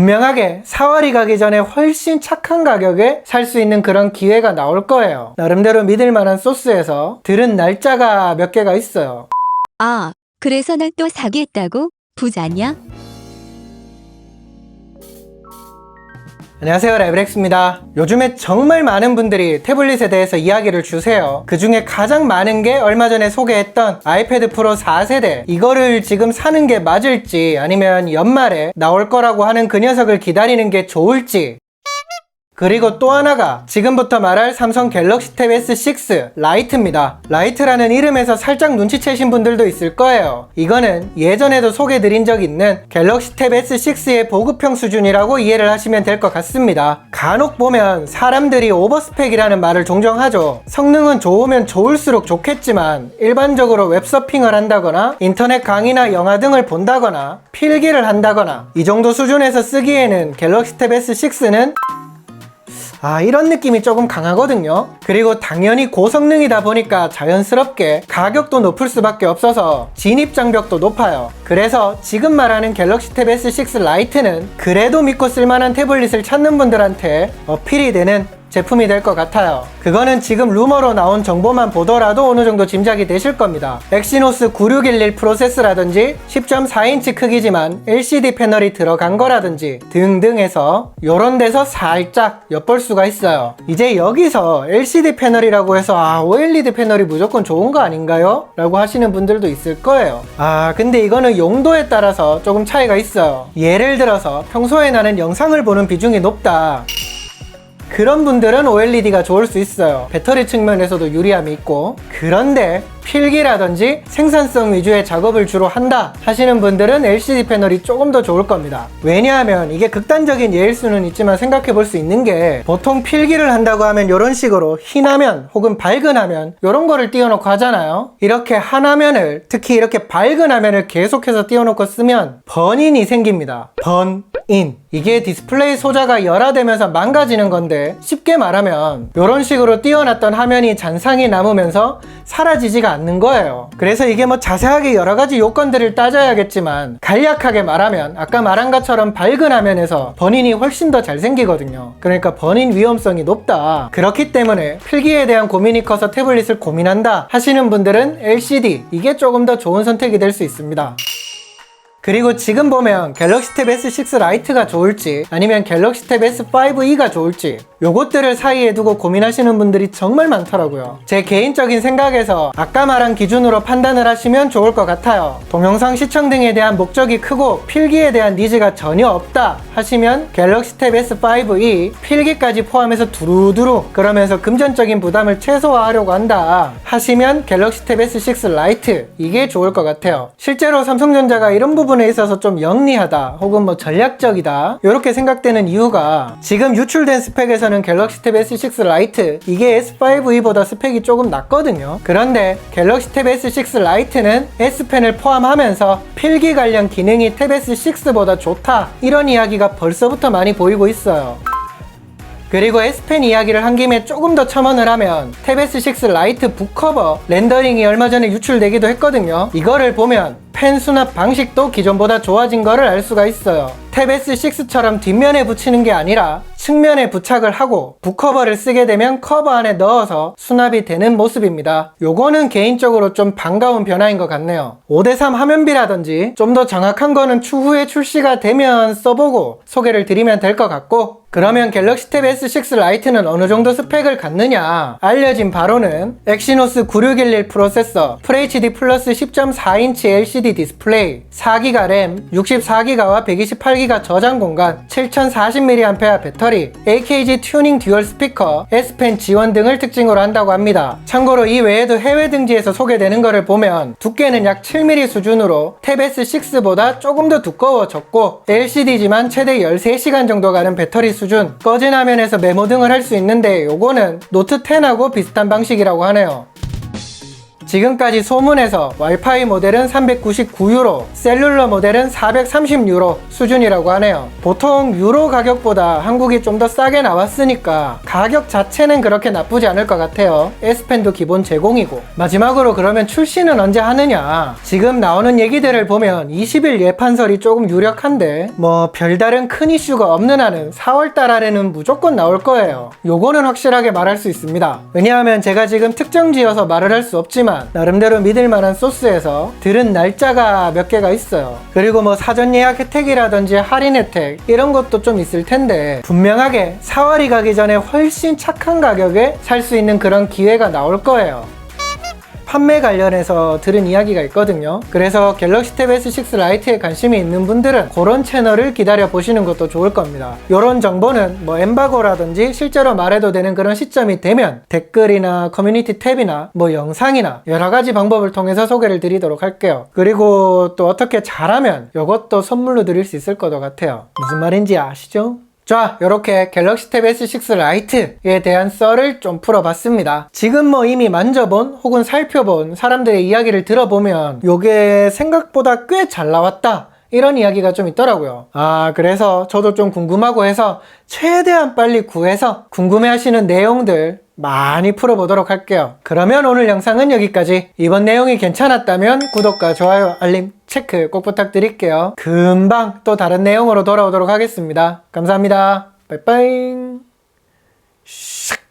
분명하게 4월이 가기 전에 훨씬 착한 가격에 살 수 있는 그런 기회가 나올 거예요. 나름대로 믿을 만한 소스에서 들은 날짜가 몇 개가 있어요. 아, 그래서 난 또 사기했다고? 부자냐? 안녕하세요 레브렉스입니다. 요즘에 정말 많은 분들이 태블릿에 대해서 이야기를 주세요. 그 중에 가장 많은 게 얼마 전에 소개했던 아이패드 프로 4세대. 이거를 지금 사는 게 맞을지 아니면 연말에 나올 거라고 하는 그 녀석을 기다리는 게 좋을지 그리고 또 하나가 지금부터 말할 삼성 갤럭시 탭 S6 라이트입니다. 라이트라는 이름에서 살짝 눈치채신 분들도 있을 거예요. 이거는 예전에도 소개드린 적 있는 갤럭시 탭 S6의 보급형 수준이라고 이해를 하시면 될 것 같습니다. 간혹 보면 사람들이 오버스펙이라는 말을 종종 하죠. 성능은 좋으면 좋을수록 좋겠지만 일반적으로 웹서핑을 한다거나 인터넷 강의나 영화 등을 본다거나 필기를 한다거나 이 정도 수준에서 쓰기에는 갤럭시 탭 S6는 아, 이런 느낌이 조금 강하거든요. 그리고 당연히 고성능이다 보니까 자연스럽게 가격도 높을 수밖에 없어서 진입 장벽도 높아요. 그래서 지금 말하는 갤럭시 탭 S6 라이트는 그래도 믿고 쓸만한 태블릿을 찾는 분들한테 어필이 되는 제품이 될 것 같아요. 그거는 지금 루머로 나온 정보만 보더라도 어느 정도 짐작이 되실 겁니다. 엑시노스 9611 프로세스라든지 10.4인치 크기지만 LCD 패널이 들어간 거라든지 등등 해서 요런 데서 살짝 엿볼 수가 있어요. 이제 여기서 LCD 패널이라고 해서 아 OLED 패널이 무조건 좋은 거 아닌가요? 라고 하시는 분들도 있을 거예요. 아 근데 이거는 용도에 따라서 조금 차이가 있어요. 예를 들어서 평소에 나는 영상을 보는 비중이 높다. 그런 분들은 OLED가 좋을 수 있어요. 배터리 측면에서도 유리함이 있고. 그런데 필기라든지 생산성 위주의 작업을 주로 한다 하시는 분들은 LCD 패널이 조금 더 좋을 겁니다. 왜냐하면 이게 극단적인 예일 수는 있지만 생각해 볼 수 있는 게 보통 필기를 한다고 하면 이런 식으로 흰 화면 혹은 밝은 화면 이런 거를 띄워놓고 하잖아요. 이렇게 한 화면을 특히 이렇게 밝은 화면을 계속해서 띄워놓고 쓰면 번인이 생깁니다. 번 인. 이게 디스플레이 소자가 열화되면서 망가지는 건데 쉽게 말하면 이런 식으로 띄워놨던 화면이 잔상이 남으면서 사라지지가 않는 거예요. 그래서 이게 뭐 자세하게 여러 가지 요건들을 따져야겠지만 간략하게 말하면 아까 말한 것처럼 밝은 화면에서 번인이 훨씬 더 잘 생기거든요. 그러니까 번인 위험성이 높다. 그렇기 때문에 필기에 대한 고민이 커서 태블릿을 고민한다 하시는 분들은 LCD 이게 조금 더 좋은 선택이 될 수 있습니다. 그리고 지금 보면 갤럭시 탭 S6 라이트가 좋을지 아니면 갤럭시 탭 S5e가 좋을지 요것들을 사이에 두고 고민하시는 분들이 정말 많더라고요. 제 개인적인 생각에서 아까 말한 기준으로 판단을 하시면 좋을 것 같아요. 동영상 시청 등에 대한 목적이 크고 필기에 대한 니즈가 전혀 없다 하시면 갤럭시 탭 S5e 필기까지 포함해서 두루두루 그러면서 금전적인 부담을 최소화하려고 한다 하시면 갤럭시 탭 S6 라이트 이게 좋을 것 같아요. 실제로 삼성전자가 이런 부분에 있어서 좀 영리하다 혹은 뭐 전략적이다 이렇게 생각되는 이유가 지금 유출된 스펙에서는 갤럭시 탭 S6 라이트 이게 S5e보다 스펙이 조금 낮거든요. 그런데 갤럭시 탭 S6 라이트는 S펜을 포함하면서 필기 관련 기능이 탭 S6보다 좋다 이런 이야기가 벌써부터 많이 보이고 있어요. 그리고 S펜 이야기를 한 김에 조금 더 첨언을 하면 탭 S6 라이트 북커버 렌더링이 얼마 전에 유출되기도 했거든요. 이거를 보면 펜 수납 방식도 기존보다 좋아진 거를 알 수가 있어요. 탭 S6처럼 뒷면에 붙이는 게 아니라 측면에 부착을 하고 북커버를 쓰게 되면 커버 안에 넣어서 수납이 되는 모습입니다. 요거는 개인적으로 좀 반가운 변화인 것 같네요. 5대3 화면비라든지 좀 더 정확한 거는 추후에 출시가 되면 써보고 소개를 드리면 될 것 같고 그러면 갤럭시 탭 S6 라이트는 어느 정도 스펙을 갖느냐 알려진 바로는 엑시노스 9611 프로세서 FHD 플러스 10.4인치 LCD 디스플레이 4기가 램 64기가와 128기가 저장 공간 7040mAh 배터리 AKG 튜닝 듀얼 스피커 S펜 지원 등을 특징으로 한다고 합니다. 참고로 이 외에도 해외 등지에서 소개되는 것을 보면 두께는 약 7mm 수준으로 탭 S6보다 조금 더 두꺼워졌고 LCD지만 최대 13시간 정도 가는 배터리 수준. 꺼진 화면에서 메모 등을 할 수 있는데 요거는 노트 10하고 비슷한 방식이라고 하네요 지금까지 소문에서 와이파이 모델은 399유로, 셀룰러 모델은 430유로 수준이라고 하네요. 보통 유로 가격보다 한국이 좀 더 싸게 나왔으니까 가격 자체는 그렇게 나쁘지 않을 것 같아요. S펜도 기본 제공이고. 마지막으로 그러면 출시는 언제 하느냐? 지금 나오는 얘기들을 보면 20일 예판설이 조금 유력한데 뭐 별다른 큰 이슈가 없는 한은 4월달 안에는 무조건 나올 거예요. 요거는 확실하게 말할 수 있습니다. 왜냐하면 제가 지금 특정 지어서 말을 할 수 없지만 나름대로 믿을 만한 소스에서 들은 날짜가 몇 개가 있어요. 그리고 뭐 사전 예약 혜택이라든지 할인 혜택 이런 것도 좀 있을 텐데 분명하게 4월이 가기 전에 훨씬 착한 가격에 살 수 있는 그런 기회가 나올 거예요. 판매 관련해서 들은 이야기가 있거든요. 그래서 갤럭시 탭 S6 라이트에 관심이 있는 분들은 그런 채널을 기다려 보시는 것도 좋을 겁니다. 이런 정보는 뭐 엠바고라든지 실제로 말해도 되는 그런 시점이 되면 댓글이나 커뮤니티 탭이나 뭐 영상이나 여러 가지 방법을 통해서 소개를 드리도록 할게요. 그리고 또 어떻게 잘하면 이것도 선물로 드릴 수 있을 것 같아요. 무슨 말인지 아시죠? 자, 이렇게 갤럭시 탭 S6 라이트에 대한 썰을 좀 풀어봤습니다. 지금 뭐 이미 만져본 혹은 살펴본 사람들의 이야기를 들어보면 요게 생각보다 꽤 잘 나왔다. 이런 이야기가 좀 있더라고요. 아, 그래서 저도 좀 궁금하고 해서 최대한 빨리 구해서 궁금해 하시는 내용들 많이 풀어보도록 할게요. 그러면 오늘 영상은 여기까지. 이번 내용이 괜찮았다면 구독과 좋아요, 알림, 체크 꼭 부탁드릴게요. 금방 또 다른 내용으로 돌아오도록 하겠습니다. 감사합니다. 빠이빠이. 샥.